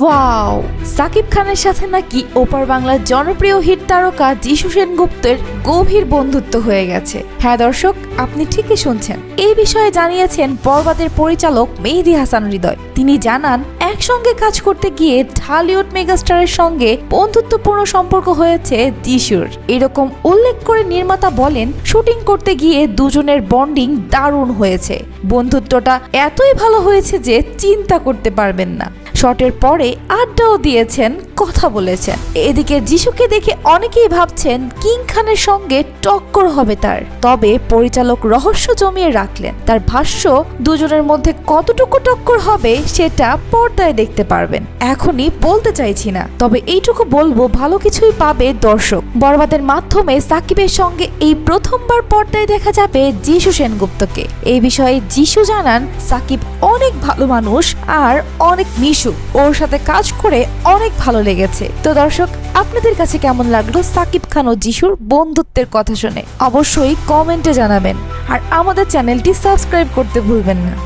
Wow! Shakib খানের সাথে নাকি ওপার বাংলার জনপ্রিয় হিট তারকা যিশু সেনগুপ্তের গভীর বন্ধুত্ব হয়ে গেছে। হ্যাঁ দর্শক, আপনি ঠিকই শুনছেন। এই বিষয়ে জানিয়েছেন বরবাদের পরিচালক মেহেদি হাসান হৃদয়। তিনি জানান, একসঙ্গে কাজ করতে গিয়ে ঢালিউড মেগাস্টারের সঙ্গে বন্ধুত্বপূর্ণ সম্পর্ক হয়েছে যিশুর। এরকম উল্লেখ করে নির্মাতা বলেন, শুটিং করতে গিয়ে দুজনের বন্ডিং দারুণ হয়েছে। বন্ধুত্বটা এতই ভালো হয়েছে যে চিন্তা করতে পারবেন না। শটের পরে আড্ডাও দিয়েছেন, কথা বলেছেন। এদিকে যিশুকে দেখে অনেকেই ভাবছেন, কিং খানের সঙ্গে টক্কর হবে তার। তবে পরিচালক রহস্য জমিয়ে রাখলেন। তার ভাষ্য, দুজনের মধ্যে কতটুকু টক্কর হবে সেটা পর্দায় দেখতে পারবেন। এখনই বলতে চাইছি না, তবে এইটুকু বলব, ভালো কিছুই পাবে দর্শক। বরবাদের মাধ্যমে সাকিবের সঙ্গে এই প্রথমবার পর্দায় দেখা যাবে যিশু সেনগুপ্তকে। এই বিষয়ে যিশু জানান, সাকিব অনেক ভালো মানুষ আর অনেক মিশু ওর সাথে কাজ করে অনেক ভালো লেগেছে। তো দর্শক, আপনাদের কাছে কেমন লাগল সাকিব খান ও যিশুর বন্ধুত্বের কথা শুনে? অবশ্যই কমেন্টে জানাবেন। আর আমাদের চ্যানেলটি সাবস্ক্রাইব করতে ভুলবেন না।